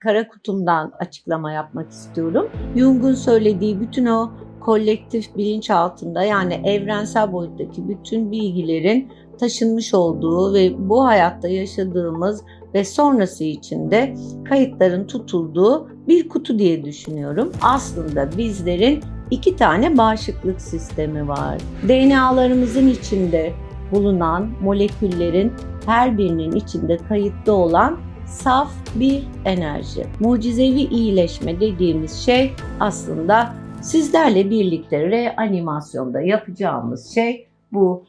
kara kutumdan açıklama yapmak istiyorum. Jung'un söylediği bütün o kolektif bilinç altında yani evrensel boyuttaki bütün bilgilerin taşınmış olduğu ve bu hayatta yaşadığımız ve sonrası içinde kayıtların tutulduğu bir kutu diye düşünüyorum. Aslında bizlerin iki tane bağışıklık sistemi var. DNA'larımızın içinde bulunan moleküllerin her birinin içinde kayıtlı olan saf bir enerji. Mucizevi iyileşme dediğimiz şey aslında sizlerle birlikte reanimasyonda yapacağımız şey bu.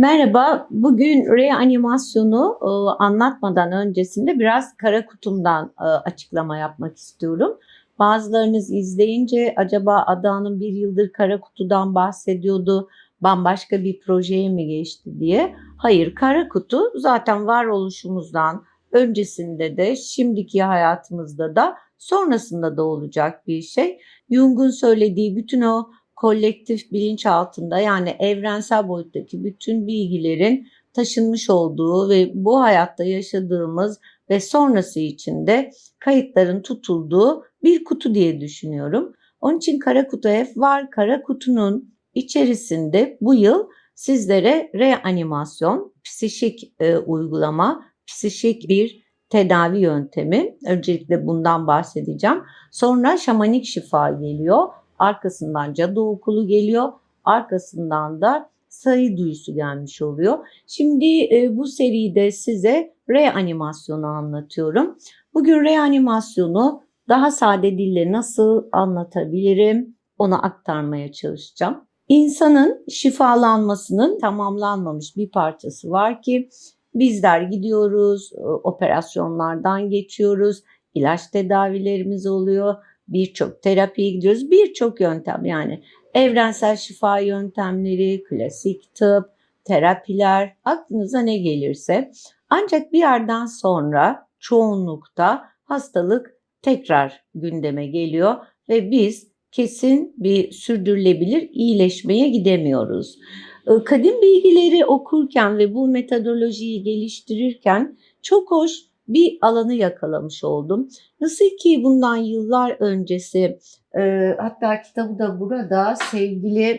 Merhaba, bugün reanimasyonu e, anlatmadan öncesinde biraz kara kutumdan e, açıklama yapmak istiyorum. Bazılarınız izleyince acaba Adan'ın bir yıldır kara kutudan bahsediyordu, bambaşka bir projeye mi geçti diye. Hayır, kara kutu zaten varoluşumuzdan öncesinde de, şimdiki hayatımızda da, sonrasında da olacak bir şey. Jung'un söylediği bütün o kolektif bilinç altında yani evrensel boyuttaki bütün bilgilerin taşınmış olduğu ve bu hayatta yaşadığımız ve sonrası içinde kayıtların tutulduğu bir kutu diye düşünüyorum. Onun için kara kutu hep var. Kara kutunun içerisinde bu yıl sizlere reanimasyon, psişik e, uygulama, psişik bir tedavi yöntemi. Öncelikle bundan bahsedeceğim. Sonra şamanik şifa geliyor. Arkasından cadı okulu geliyor. Arkasından da sayı duyusu gelmiş oluyor. Şimdi e, bu seride size reanimasyonu anlatıyorum. Bugün reanimasyonu daha sade dille nasıl anlatabilirim onu aktarmaya çalışacağım. İnsanın şifalanmasının tamamlanmamış bir parçası var ki bizler gidiyoruz, e, operasyonlardan geçiyoruz, ilaç tedavilerimiz oluyor, birçok terapiye gidiyoruz. Birçok yöntem yani evrensel şifa yöntemleri, klasik tıp, terapiler aklınıza ne gelirse. Ancak bir yerden sonra çoğunlukta hastalık tekrar gündeme geliyor ve biz kesin bir sürdürülebilir iyileşmeye gidemiyoruz. Kadim bilgileri okurken ve bu metodolojiyi geliştirirken çok hoş bir alanı yakalamış oldum. Nasıl ki bundan yıllar öncesi e, hatta kitabı da burada sevgili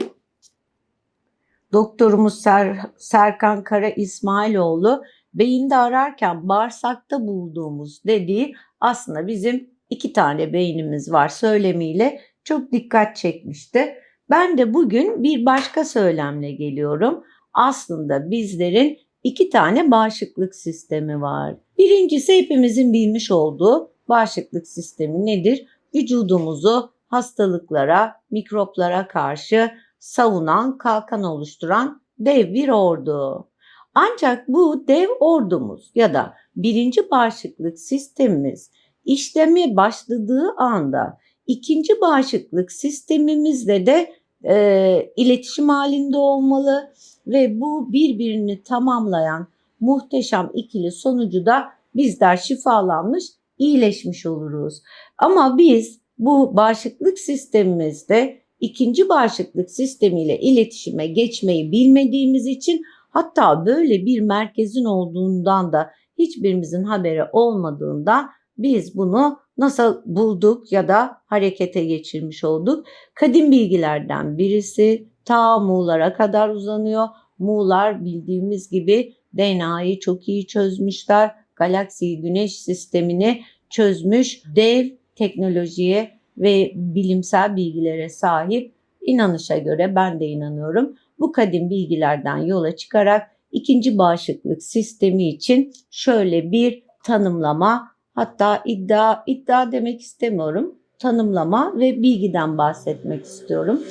doktorumuz Ser, Serkan Kara İsmailoğlu beyinde ararken bağırsakta bulduğumuz dediği aslında bizim iki tane beynimiz var söylemiyle çok dikkat çekmişti. Ben de bugün bir başka söylemle geliyorum. Aslında bizlerin iki tane bağışıklık sistemi var. Birincisi hepimizin bilmiş olduğu bağışıklık sistemi nedir? Vücudumuzu hastalıklara, mikroplara karşı savunan, kalkan oluşturan dev bir ordu. Ancak bu dev ordumuz ya da birinci bağışıklık sistemimiz işleme başladığı anda ikinci bağışıklık sistemimizle de e, iletişim halinde olmalı ve bu birbirini tamamlayan muhteşem ikili sonucu da bizler şifalanmış, iyileşmiş oluruz. Ama biz bu bağışıklık sistemimizde ikinci bağışıklık sistemiyle iletişime geçmeyi bilmediğimiz için hatta böyle bir merkezin olduğundan da hiçbirimizin haberi olmadığında biz bunu nasıl bulduk ya da harekete geçirmiş olduk? Kadim bilgilerden birisi ta Muğlara kadar uzanıyor. Muğlar bildiğimiz gibi DNA'yı çok iyi çözmüşler. Galaksiyi, güneş sistemini çözmüş dev teknolojiye ve bilimsel bilgilere sahip inanışa göre ben de inanıyorum. Bu kadim bilgilerden yola çıkarak ikinci bağışıklık sistemi için şöyle bir tanımlama hatta iddia iddia demek istemiyorum tanımlama ve bilgiden bahsetmek istiyorum.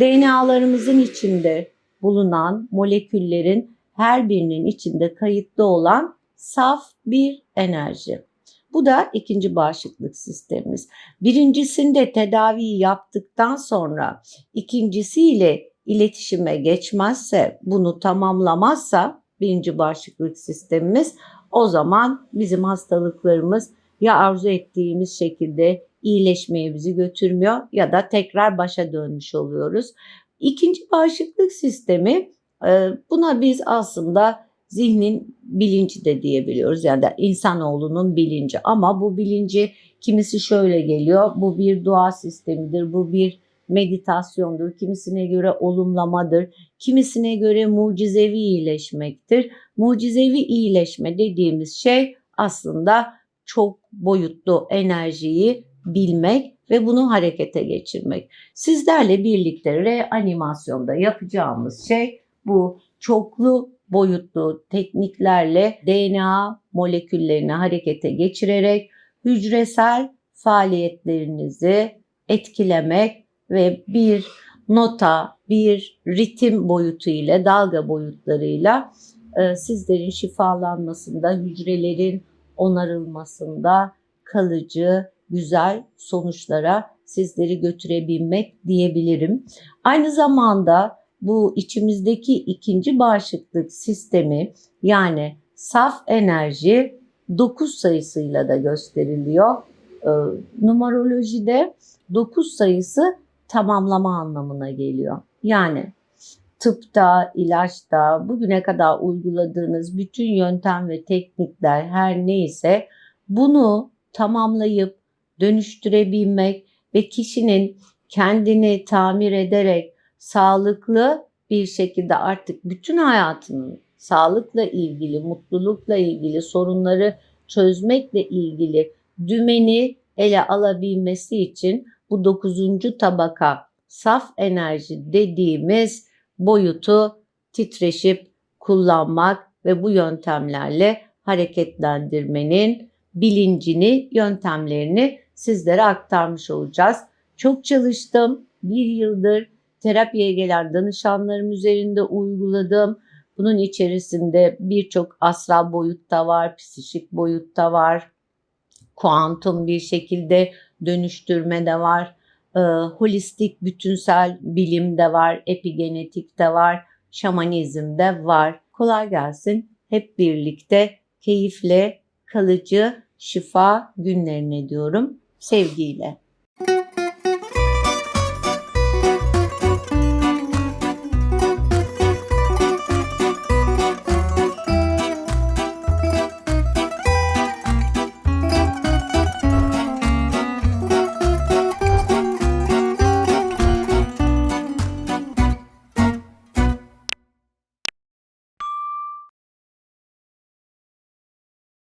DNA'larımızın içinde bulunan moleküllerin her birinin içinde kayıtlı olan saf bir enerji. Bu da ikinci bağışıklık sistemimiz. Birincisinde tedaviyi yaptıktan sonra ikincisiyle iletişime geçmezse, bunu tamamlamazsa birinci bağışıklık sistemimiz o zaman bizim hastalıklarımız ya arzu ettiğimiz şekilde iyileşmeye bizi götürmüyor ya da tekrar başa dönmüş oluyoruz. İkinci bağışıklık sistemi e, buna biz aslında zihnin bilinci de diyebiliyoruz. Yani da insanoğlunun bilinci ama bu bilinci kimisi şöyle geliyor. Bu bir dua sistemidir, bu bir meditasyondur, kimisine göre olumlamadır, kimisine göre mucizevi iyileşmektir. Mucizevi iyileşme dediğimiz şey aslında çok boyutlu enerjiyi bilmek ve bunu harekete geçirmek. Sizlerle birlikte reanimasyonda yapacağımız şey bu çoklu boyutlu tekniklerle DNA moleküllerini harekete geçirerek hücresel faaliyetlerinizi etkilemek ve bir nota, bir ritim boyutu ile, dalga boyutlarıyla e, sizlerin şifalanmasında, hücrelerin onarılmasında kalıcı, güzel sonuçlara sizleri götürebilmek diyebilirim. Aynı zamanda bu içimizdeki ikinci bağışıklık sistemi yani saf enerji 9 sayısıyla da gösteriliyor. Ee, numarolojide 9 sayısı tamamlama anlamına geliyor. Yani tıpta, ilaçta, bugüne kadar uyguladığınız bütün yöntem ve teknikler her neyse bunu tamamlayıp dönüştürebilmek ve kişinin kendini tamir ederek sağlıklı bir şekilde artık bütün hayatının sağlıkla ilgili, mutlulukla ilgili sorunları çözmekle ilgili dümeni ele alabilmesi için bu dokuzuncu tabaka saf enerji dediğimiz boyutu titreşip kullanmak ve bu yöntemlerle hareketlendirmenin bilincini, yöntemlerini sizlere aktarmış olacağız. Çok çalıştım. Bir yıldır terapiye gelen danışanlarım üzerinde uyguladım. Bunun içerisinde birçok astral boyutta var, psikik boyutta var, kuantum bir şekilde dönüştürme de var, e, holistik bütünsel bilim de var, epigenetik de var, şamanizm de var. Kolay gelsin. Hep birlikte keyifle kalıcı şifa günlerine diyorum. Sevgiyle.